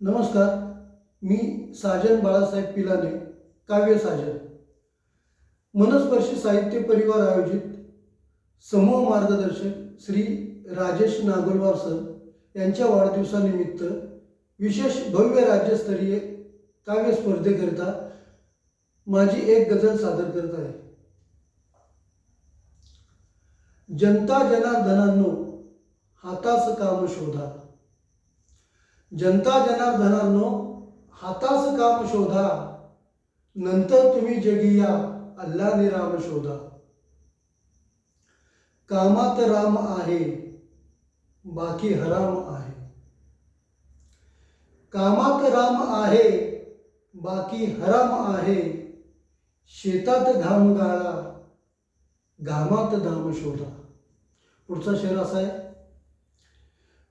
नमस्कार मी साजन बाळासाहेब पिलाने काव्य साजन. मनस्पर्शी साहित्य परिवार आयोजित समूह मार्गदर्शक श्री राजेश नागोलवार सर यांच्या वाढदिवसानिमित्त विशेष भव्य राज्यस्तरीय काव्य स्पर्धेकरिता माझी एक गझल सादर करत आहे. जनता जनार्दनांनो हातास काम शोधा. जनता जनार्दनांनो हातास काम शोधा नंतर तुम्ही जगी या अल्लाने राम शोधा. कामात राम आहे बाकी हराम आहे. कामात राम आहे बाकी हराम आहे. शेतात घाम गाळा घामात धाम शोधा. पुढचा शेर असा आहे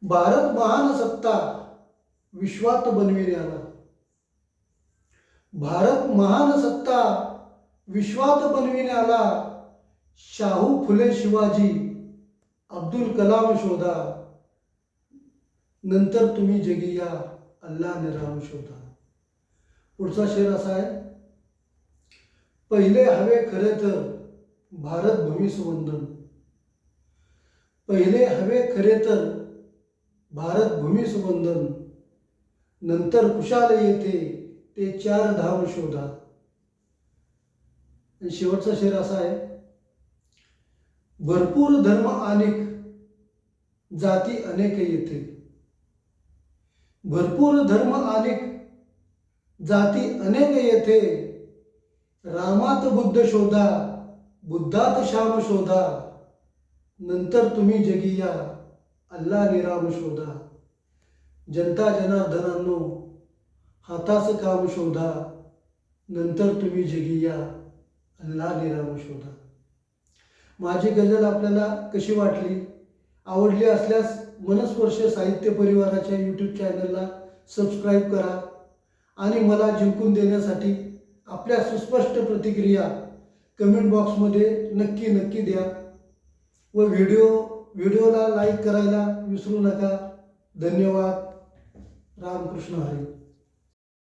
भारत महान सत्ता विश्वात बनविण्याला भारत महान सत्ता विश्वात बनविण्याला शाहू फुले शिवाजी अब्दुल कलाम शोधा. नंतर तुम्ही जगी या अल्ला राम शोधा. पुढचा शेर असा आहे पहिले हवे खरे तर भारत भूमीस वंदन पहिले हवे खरे तर भारत भूमीस वंदन नंतर कुशाल येथे ते चार धाम शोधा आणि शेवटचा शेर असा आहे भरपूर धर्म अनेक जाती अनेक येथे. भरपूर धर्म अनेक जाती अनेक येथे. रामात बुद्ध शोधा बुद्धात श्याम शोधा नंतर तुम्ही जगिया अल्ला निराम शोधा. जनता जनार्दनांनो हाताचं काम शोधा नंतर तुम्ही जगी या अल्ला निराम शोधा. माझी गजल आपल्याला कशी वाटली? आवडली असल्यास मनस्पर्श साहित्य परिवाराच्या यूट्यूब चॅनलला सबस्क्राईब करा आणि मला जिंकून देण्यासाठी आपल्या सुस्पष्ट प्रतिक्रिया कमेंट बॉक्समध्ये नक्की नक्की द्या. व व्हिडिओ व्हिडिओला लाईक करायला विसरू नका. धन्यवाद. रामकृष्ण हरी.